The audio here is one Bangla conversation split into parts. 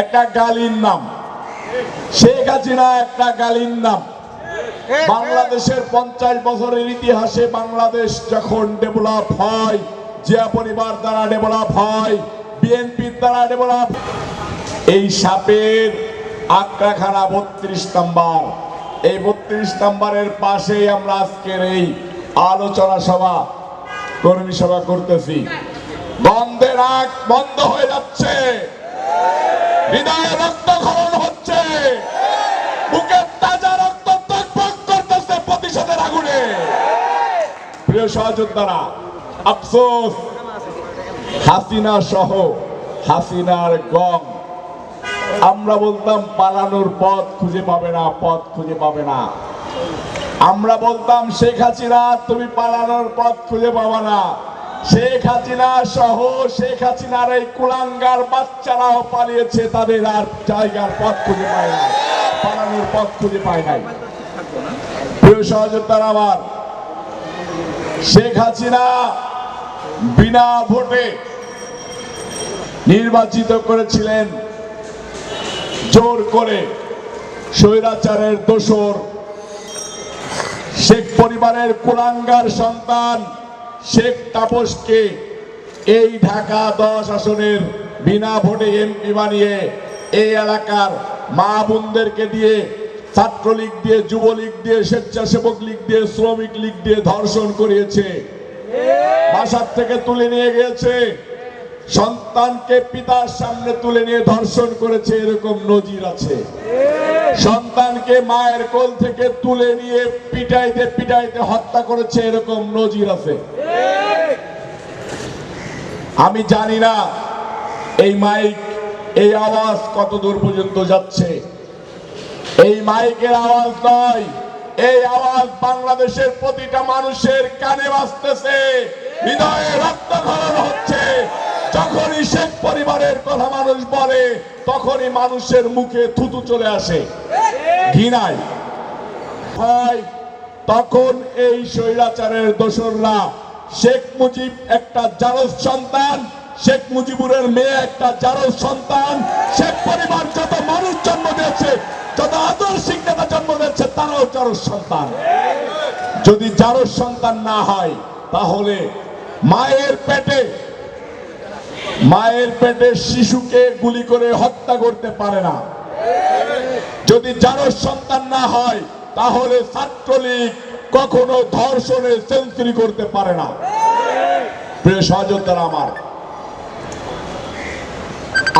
একটা গালির নাম। শেখ হাসিনা একটা গালির নাম। বাংলাদেশের পঞ্চাশ বছরের ইতিহাসে বাংলাদেশ যখন ডেভেলপ হয়, জিয়া পরিবার দ্বারা ডেভেলপ হয় বিএনপির দ্বারা ডেভেলপ এই সাপের আক্রাখানা বত্রিশ নাম্বার। এই বত্রিশ নাম্বারের পাশেই আমরা আজকের এই আলোচনা সভা, কর্মী সভা করতেছি। বন্ধের আগ বন্ধ হয়ে যাচ্ছে। হচ্ছে। তাজা রক্ত প্রিয় আফসোস, হাসিনা সহ হাসিনার গম, আমরা বলতাম পালানোর পথ খুঁজে পাবে না, পথ খুঁজে পাবে না। আমরা বলতাম, শেখ হাসিনা, তুমি পালানোর পথ খুঁজে পাবে না। শেখ হাসিনা সহ শেখ হাসিনার এই কুলাঙ্গার বাচ্চারাও পালিয়েছে তাদের আর জায়গার পথ খুঁজে পায় না পালানোর পথ খুঁজে পায় নাই। প্রিয় সহযোদ্ধারা আমার, শেখ হাসিনা বিনা ভোটে নির্বাচিত করেছিলেন, জোর করে স্বৈরাচারের দোসর শেখ পরিবারের কুলাঙ্গার সন্তান শেখ তাপসকে এই ঢাকা দশ আসনের বিনা ভোটে এমপি বানিয়ে এই এলাকার মা বোনদেরকে দিয়ে, ছাত্রলীগ দিয়ে, যুবলীগ দিয়ে, স্বেচ্ছাসেবক লীগ দিয়ে, শ্রমিক লীগ দিয়ে ধর্ষণ করিয়েছে। বাসার থেকে তুলে নিয়ে গিয়েছে। সন্তানকে পিতার সামনে তুলে নিয়ে ধর্ষণ করেছে, এরকম নজির আছে। সন্তানকে মায়ের কোল থেকে তুলে নিয়ে পিটাইতে পিটাইতে হত্যা করেছে, এরকম নজির আছে। আমি জানি না এই মাইক, এই আওয়াজ কত দূর পর্যন্ত যাচ্ছে। এই মাইকের আওয়াজ নয়, এই আওয়াজ বাংলাদেশের প্রতিটা মানুষের কানে বাজতেছে। হৃদয়ে রক্তক্ষরণ হচ্ছে। যখনই শেখ পরিবারের কথা মানুষ বলে, তখনই মানুষের মুখে থুতু চলে আসে। ঘৃণায় তখন এই স্বৈরাচারের দোসররা শেখ মুজিব একটা জারজ সন্তান, শেখ মুজিবুরের মেয়ে একটা জারজ সন্তান। শেখ পরিবার যত মানুষ জন্ম দিয়েছে, যত আদর্শিক নেতা জন্ম দিয়েছে, তারাও জারজ সন্তান। যদি জারজ সন্তান না হয়, তাহলে মায়ের পেটে মায়ের পেটে শিশুকে গুলি করে হত্যা করতে পারে না। যদি জারজ সন্তান না হয়, তাহলে ছাত্রলীগ কখনো ধর্ষণে সেঞ্চুরি করতে পারে না। প্রিয় সহযোদ্ধারা আমার,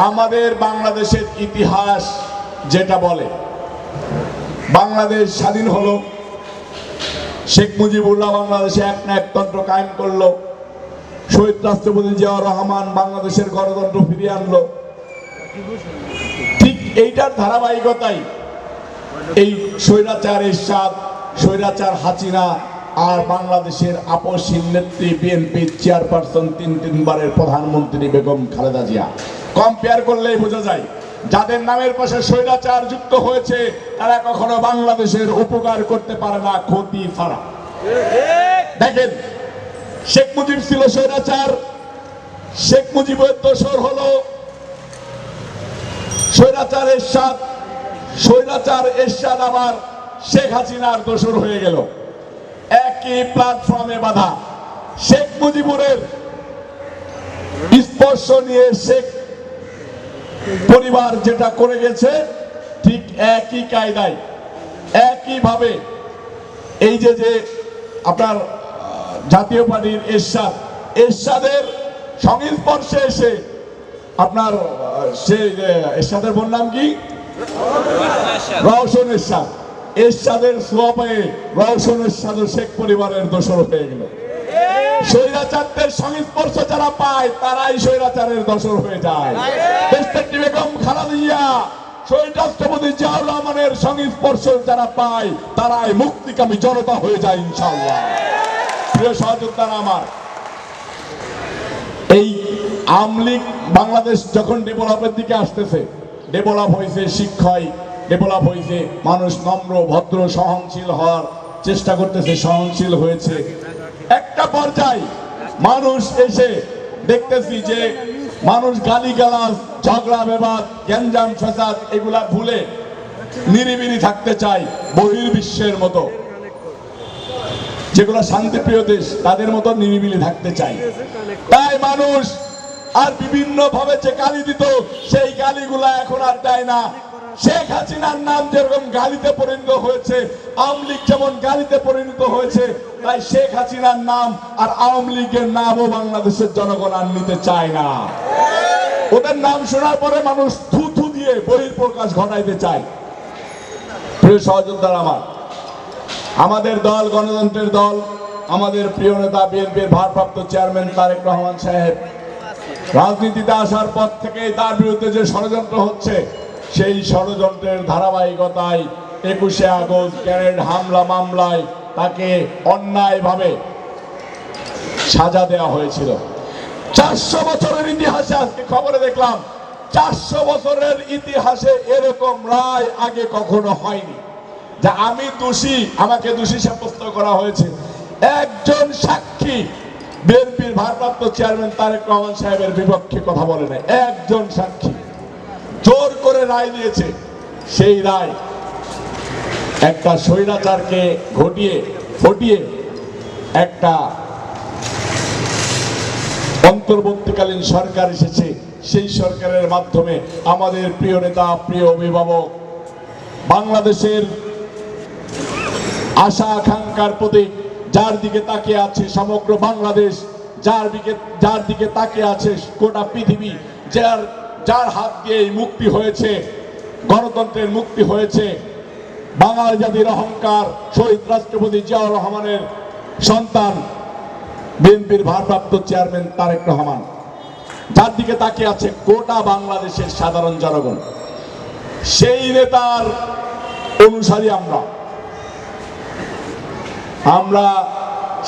আমাদের বাংলাদেশের ইতিহাস যেটা বলে, বাংলাদেশ স্বাধীন হলো, শেখ মুজিবুল্লাহ বাংলাদেশে এক না একতন্ত্র কায়েম করল, শহীদ রাষ্ট্রপতি জিয়াউর রহমান বাংলাদেশের গণতন্ত্র ফিরিয়ে আনলো। ঠিক এইটার ধারাবাহিকতাই এই স্বৈরাচার এরশাদ স্বৈরাচার হাসিনা আর বাংলাদেশের আপসহীন নেত্রী বিএনপির চেয়ারপারসন তিন তিনবারের প্রধানমন্ত্রী বেগম খালেদা জিয়া। কম্পেয়ার করলেই বোঝা যায়, যাদের নামের পাশে স্বৈরাচার যুক্ত হয়েছে, তারা কখনো বাংলাদেশের উপকার করতে পারে না, ক্ষতি ছাড়া। দেখেন, শেখ মুজিব ছিল স্বৈরাচার, শেখ মুজিবের দোসর হলো স্বৈরাচার এরশাদ স্বৈরাচার এরশাদ আবার শেখ হাসিনার দোসর হয়ে গেল। একই প্ল্যাটফর্মে বাধা। শেখ মুজিবুরের স্পর্শ নিয়ে শেখ পরিবার যেটা করে গেছে, ঠিক একই কায়দায়, একইভাবে এই যে যে আপনার জাতীয় পার্টির এরশাদ, এরশাদের সংস্পর্শে এসে আপনার সে এরশাদের বোন নাম কি? রওশন এরশাদ। এরশাদের রওশন এরশাদ শেখ পরিবারের হয়ে গেল। স্বৈরাচারদের সংস্পর্শ যারা পায়, তারাই স্বৈরাচারের হয়ে যায়। বেগম খালেদা জিয়া, শহীদ রাষ্ট্রপতি জিয়াউর রহমানের সংস্পর্শ যারা পায়, তারাই মুক্তিকামী জনতা হয়ে যায় ইনশাআল্লাহ। প্রিয় সহযোদ্ধারা আমার, এই আমলিগ বাংলাদেশ যখন ডেভেলপের দিকে আসতেছে, ডেভেলপ হয়েছে শিক্ষায় ডেভেলপ হয়েছে, মানুষ নম্র, ভদ্র, সহনশীল হওয়ার চেষ্টা করতেছে, সহনশীল হয়েছে। একটা পর্যায়ে মানুষ এসে দেখতেছি যে মানুষ গালি গালাজ ঝগড়া, বেবাদ, গ্যাঞ্জাম ফেসাদ এগুলা ভুলে নিরিবিলি থাকতে চায় বহির্বিশ্বের মতো। যেগুলো শান্তিপ্রিয় দেশ, তাদের মতো নিরিবিলি থাকতে চায়। তাই মানুষ আর বিভিন্ন ভাবে যে গালি দিত, সেই গালিগুলা এখন আর দেয় না। শেখ হাসিনার নাম যেরকম গালিতে পরিণত হয়েছে, আওয়ামী লীগ যেমন গালিতে পরিণত হয়েছে, তাই শেখ হাসিনার নাম আর আওয়ামী লীগের নামও বাংলাদেশের জনগণ আর নিতে চায় না। ওদের নাম শোনার পরে মানুষ থু থু দিয়ে বহির প্রকাশ ঘটাইতে চায়। প্রিয় সহযোদ্ধার আমার, আমাদের দল, গণতন্ত্রের দল, আমাদের প্রিয় নেতা বিএনপির ভারপ্রাপ্ত চেয়ারম্যান তারেক রহমান সাহেব, রাজনীতিতে আসার পর থেকে তার বিরুদ্ধে যে ষড়যন্ত্র হচ্ছে সেই ষড়যন্ত্রের ধারাবাহিকতায় একুশে আগস্ট গ্যারেড হামলা মামলায় তাকে অন্যায়ভাবে সাজা দেওয়া হয়েছিল। চারশো বছরের ইতিহাসে আজকে খবরে দেখলাম, চারশো বছরের ইতিহাসে এরকম রায় আগে কখনো হয়নি। যা আমি দোষী, আমাকে দোষী সাব্যস্ত করা হয়েছে। একজন সাক্ষী, বিএনপির ভারপ্রাপ্ত চেয়ারম্যান তারেক রহমান সাহেবের বিপক্ষে কথা বলে নাই। একজন সাক্ষী। জোর করে রায় দিয়েছে। সেই রায় একটা স্বৈরাচারকে ঘটিয়ে ঘটিয়ে একটা অন্তর্বর্তীকালীন সরকার এসেছে। সেই সরকারের মাধ্যমে আমাদের প্রিয় নেতা, প্রিয় অভিভাবক, বাংলাদেশের আশা আকাঙ্ক্ষার প্রতীক, যার দিকে তাকিয়ে আছে সমগ্র বাংলাদেশ, যার দিকে যার দিকে তাকিয়ে আছে গোটা পৃথিবী, যার যার হাত দিয়ে এই মুক্তি হয়েছে, গণতন্ত্রের মুক্তি হয়েছে, বাঙালি জাতির অহংকার, শহীদ রাষ্ট্রপতি জিয়াউর রহমানের সন্তান, বিএনপির ভারপ্রাপ্ত চেয়ারম্যান তারেক রহমান। যার দিকে তাকিয়ে আছে গোটা বাংলাদেশের সাধারণ জনগণ। সেই নেতার অনুসারী আমরা। আমরা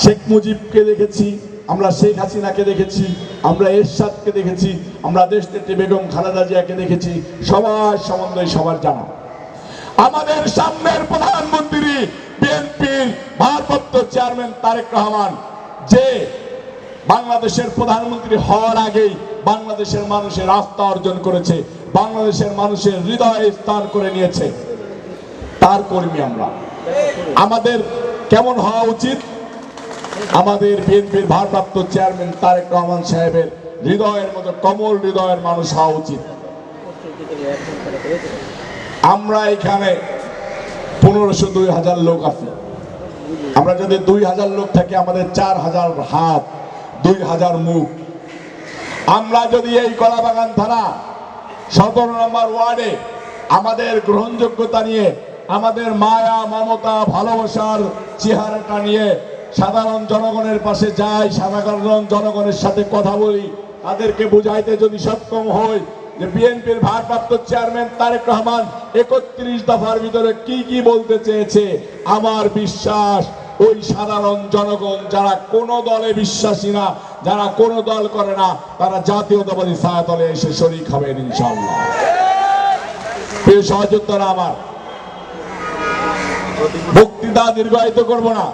শেখ মুজিবকে দেখেছি আমরা শেখ হাসিনাকে দেখেছি, আমরা এরশাদকে দেখেছি, আমরা দেশ নেত্রী বেগম খালেদা জিয়াকে দেখেছি, সবার সম্বন্ধে সবার জানা। আমাদের সামনের প্রধানমন্ত্রী, বিএনপির ভারপ্রাপ্ত চেয়ারম্যান তারেক রহমান, যে বাংলাদেশের প্রধানমন্ত্রী হওয়ার আগেই বাংলাদেশের মানুষের আস্থা অর্জন করেছে, বাংলাদেশের মানুষের হৃদয়ে স্থান করে নিয়েছে, তার কর্মী আমরা। আমাদের কেমন হওয়া উচিত? আমাদের বিএনপির ভারপ্রাপ্ত চেয়ারম্যান তারেক রহমান সাহেবের হৃদয়ের মতো কমল হৃদয়ের মানুষ হওয়া উচিত। আমরা এখানে পনেরোশো দুই হাজার লোক আছি। আমরা যদি দুই হাজার লোক থাকি, আমাদের চার হাজার হাত, দুই হাজার মুখ। আমরা যদি এই কলাবাগান থানা সতেরো নম্বর ওয়ার্ডে আমাদের গ্রহণযোগ্যতা নিয়ে, আমাদের মায়া, মমতা, ভালোবাসার চেহারাটা নিয়ে সাধারণ জনগণের পাশে যাই, সাধারণ জনগণের সাথে কথা বলি। তাদেরকে বুঝাইতে যদি সক্ষম হই যে বিএনপির ভারপ্রাপ্ত চেয়ারম্যান তারেক রহমান একত্রিশ দফার ভিতরে কি কি বলতে চেয়েছে, আমার বিশ্বাস ওই সাধারণ জনগণ যারা কোনো দলে বিশ্বাসী না, যারা কোনো দল করে না, তারা জাতীয়তাবাদী ছায়াতলে এসে শরিক হবেন ইনশাল্লাহ প্রিয় আমার, বক্তৃতা দীর্ঘায়িত করব না।